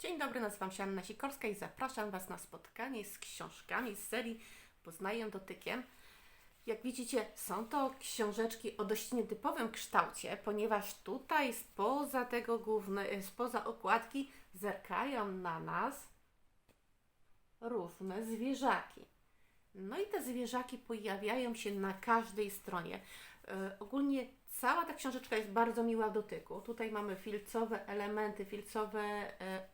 Dzień dobry, nazywam się Anna Sikorska i zapraszam Was na spotkanie z książkami z serii Poznaję dotykiem. Jak widzicie, są to książeczki o dość nietypowym kształcie, ponieważ tutaj spoza tego główne, spoza okładki zerkają na nas różne zwierzaki. No i te zwierzaki pojawiają się na każdej stronie. E, ogólnie cała ta książeczka jest bardzo miła w dotyku. Tutaj mamy filcowe elementy, filcowe e, e,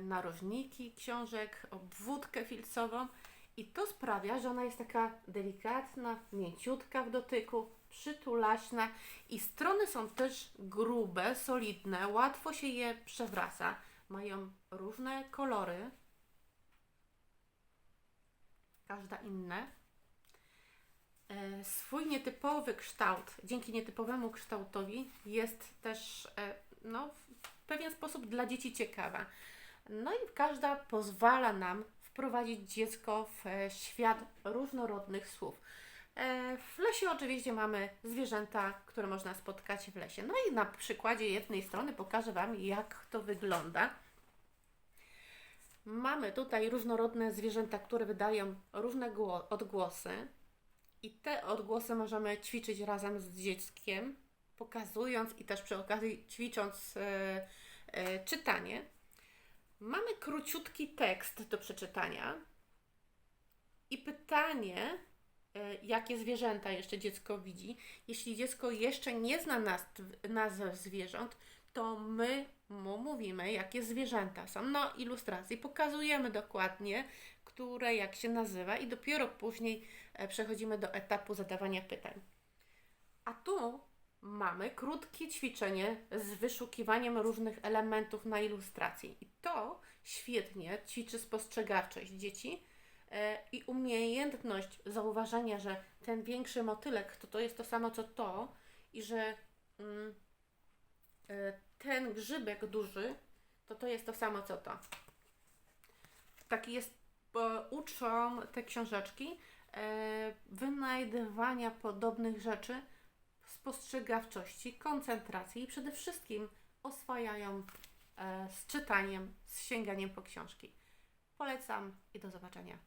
narożniki książek, obwódkę filcową i to sprawia, że ona jest taka delikatna, mięciutka w dotyku, przytulaśna i strony są też grube, solidne, łatwo się je przewraca. Mają różne kolory, każda inne. E, Swój nietypowy kształt, dzięki nietypowemu kształtowi, jest też e, no, pewien sposób dla dzieci ciekawa. No i każda pozwala nam wprowadzić dziecko w e, świat różnorodnych słów. E, W lesie oczywiście mamy zwierzęta, które można spotkać w lesie. No i na przykładzie jednej strony pokażę Wam, jak to wygląda. Mamy tutaj różnorodne zwierzęta, które wydają różne gło- odgłosy. I te odgłosy możemy ćwiczyć razem z dzieckiem, pokazując i też przy okazji ćwicząc e, czytanie. Mamy króciutki tekst do przeczytania i pytanie, e, jakie zwierzęta jeszcze dziecko widzi. Jeśli dziecko jeszcze nie zna nazw, nazw zwierząt, to my mu mówimy, jakie zwierzęta są. No, ilustracji pokazujemy dokładnie, które jak się nazywa, i dopiero później e, przechodzimy do etapu zadawania pytań. A tu mamy krótkie ćwiczenie z wyszukiwaniem różnych elementów na ilustracji. I to świetnie ćwiczy spostrzegawczość dzieci e, i umiejętność zauważenia, że ten większy motylek to to jest to samo co to i że mm, e, ten grzybek duży to to jest to samo co to. Taki jest, uczą te książeczki e, wynajdywania podobnych rzeczy, spostrzegawczości, koncentracji i przede wszystkim oswajają e, z czytaniem, z sięganiem po książki. Polecam i do zobaczenia.